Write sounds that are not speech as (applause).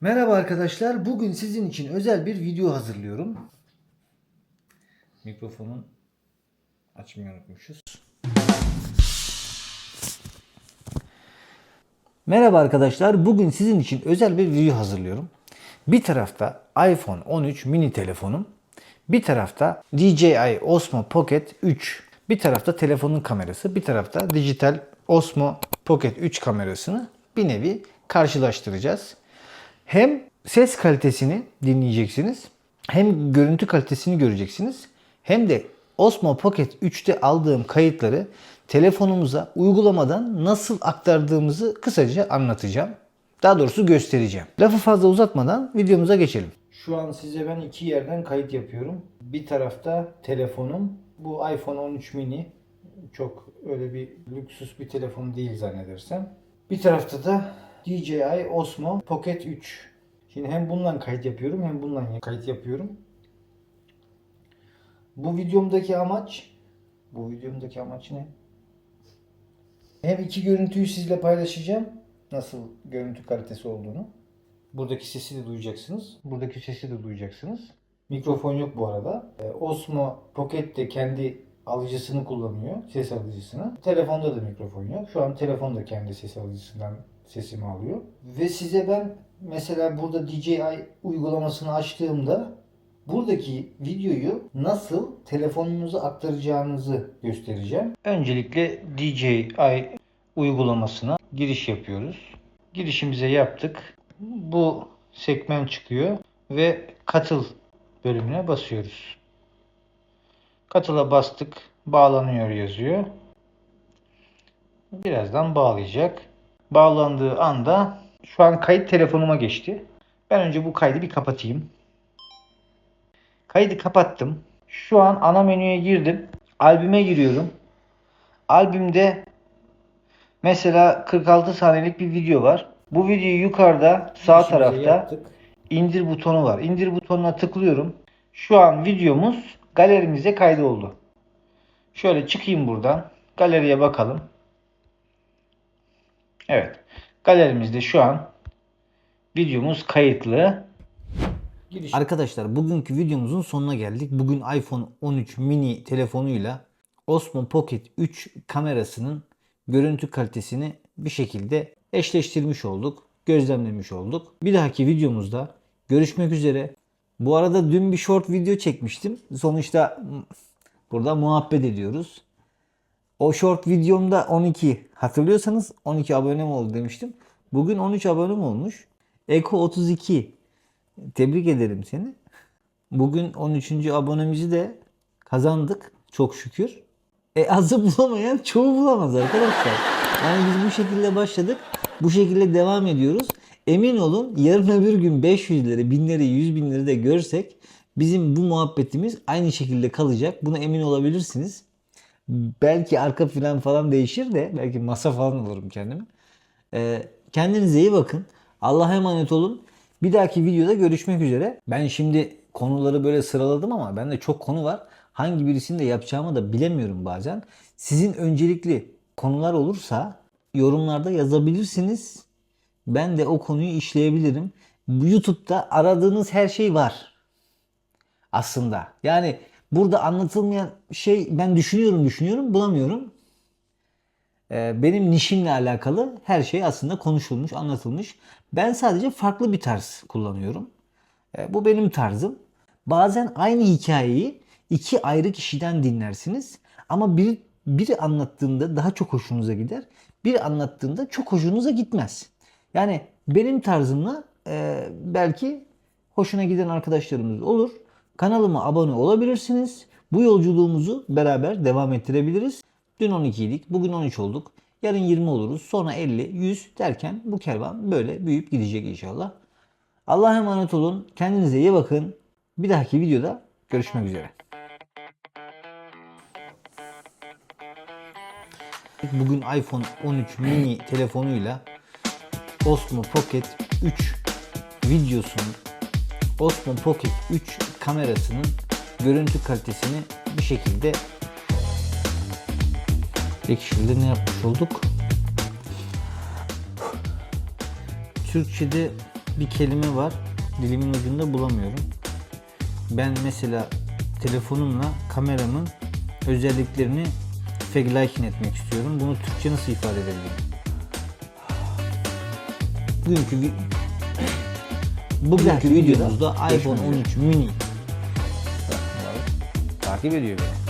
Merhaba arkadaşlar. Bugün sizin için özel bir video hazırlıyorum. Mikrofonun açmayı unutmuşuz. Merhaba arkadaşlar. Bugün sizin için özel bir video hazırlıyorum. Bir tarafta iPhone 13 mini telefonum. Bir tarafta DJI Osmo Pocket 3. Bir tarafta telefonun kamerası. Bir tarafta dijital Osmo Pocket 3 kamerasını bir nevi karşılaştıracağız. Hem ses kalitesini dinleyeceksiniz, hem görüntü kalitesini göreceksiniz, hem de Osmo Pocket 3'te aldığım kayıtları telefonumuza uygulamadan nasıl aktardığımızı kısaca anlatacağım. Daha doğrusu göstereceğim. Lafı fazla uzatmadan videomuza geçelim. Şu an size ben iki yerden kayıt yapıyorum. Bir tarafta telefonum. Bu iPhone 13 mini. Çok öyle bir lüksüs bir telefon değil zannedersem. Bir tarafta da DJI Osmo Pocket 3. Şimdi hem bundan kayıt yapıyorum hem bundan kayıt yapıyorum. Bu videomdaki amaç bu videomdaki amaç ne? Hem iki görüntüyü sizle paylaşacağım. Nasıl görüntü kalitesi olduğunu. Buradaki sesi de duyacaksınız. Buradaki sesi de duyacaksınız. Mikrofon yok bu arada. Ee, Osmo Pocket de kendi alıcısını kullanıyor. Ses alıcısını. Telefonda da mikrofon yok. Şu an telefon da kendi ses alıcısından sesimi alıyor. Ve size ben mesela burada DJI uygulamasını açtığımda buradaki videoyu nasıl telefonunuza aktaracağınızı göstereceğim. Öncelikle DJI uygulamasına giriş yapıyoruz. Girişimize yaptık. Bu sekmen çıkıyor ve katıl bölümüne basıyoruz. Katıla bastık. Bağlanıyor yazıyor. Birazdan bağlayacak. Bağlandığı anda şu an kayıt telefonuma geçti. Ben önce bu kaydı bir kapatayım. Kaydı kapattım. Şu an ana menüye girdim. Albüme giriyorum. Albümde mesela 46 saniyelik bir video var. Bu videoyu yukarıda sağ tarafta indir butonu var. İndir butonuna tıklıyorum. Şu an videomuz galerimize kaydoldu. Şöyle çıkayım buradan. Galeriye bakalım. Evet. Galerimizde şu an videomuz kayıtlı. Arkadaşlar bugünkü videomuzun sonuna geldik. Bugün iPhone 13 mini telefonuyla Osmo Pocket 3 kamerasının görüntü kalitesini bir şekilde eşleştirmiş olduk. Gözlemlemiş olduk. Bir dahaki videomuzda görüşmek üzere. Bu arada dün bir short video çekmiştim. Sonuçta burada muhabbet ediyoruz. O short videomda 12 hatırlıyorsanız 12 abonem oldu demiştim. Bugün 13 abonem olmuş. Eko 32 tebrik ederim seni. Bugün 13. abonemizi de kazandık çok şükür. E azı (laughs) bulamayan çoğu bulamaz arkadaşlar. Yani biz bu şekilde başladık. Bu şekilde devam ediyoruz. Emin olun yarın öbür gün 500'leri, binleri, 100 binleri de görsek bizim bu muhabbetimiz aynı şekilde kalacak. Buna emin olabilirsiniz. Belki arka plan falan değişir de belki masa falan alırım kendime. Ee, kendinize iyi bakın. Allah'a emanet olun. Bir dahaki videoda görüşmek üzere. Ben şimdi konuları böyle sıraladım ama bende çok konu var. Hangi birisini de yapacağımı da bilemiyorum bazen. Sizin öncelikli konular olursa yorumlarda yazabilirsiniz. Ben de o konuyu işleyebilirim. YouTube'da aradığınız her şey var. Aslında. Yani burada anlatılmayan şey ben düşünüyorum düşünüyorum bulamıyorum. Ee, benim nişimle alakalı her şey aslında konuşulmuş, anlatılmış. Ben sadece farklı bir tarz kullanıyorum. Ee, bu benim tarzım. Bazen aynı hikayeyi iki ayrı kişiden dinlersiniz. Ama biri, biri anlattığında daha çok hoşunuza gider. Biri anlattığında çok hoşunuza gitmez. Yani benim tarzımla e, belki hoşuna giden arkadaşlarımız olur. Kanalıma abone olabilirsiniz. Bu yolculuğumuzu beraber devam ettirebiliriz. Dün 12 idik, bugün 13 olduk. Yarın 20 oluruz, sonra 50, 100 derken bu kervan böyle büyüyüp gidecek inşallah. Allah'a emanet olun. Kendinize iyi bakın. Bir dahaki videoda görüşmek üzere. Bugün iPhone 13 mini telefonuyla Osmo Pocket 3 videosunun Osmo Pocket 3 kamerasının görüntü kalitesini bir şekilde Peki şimdi ne yapmış olduk? Türkçe'de bir kelime var. Dilimin ucunda bulamıyorum. Ben mesela telefonumla kameramın özelliklerini Fegleichen etmek istiyorum. Bunu Türkçe nasıl ifade edebilirim? Bugünkü Bugünkü videomuzda iPhone görüşmek üzere. 13 mini Takip ediyor beni.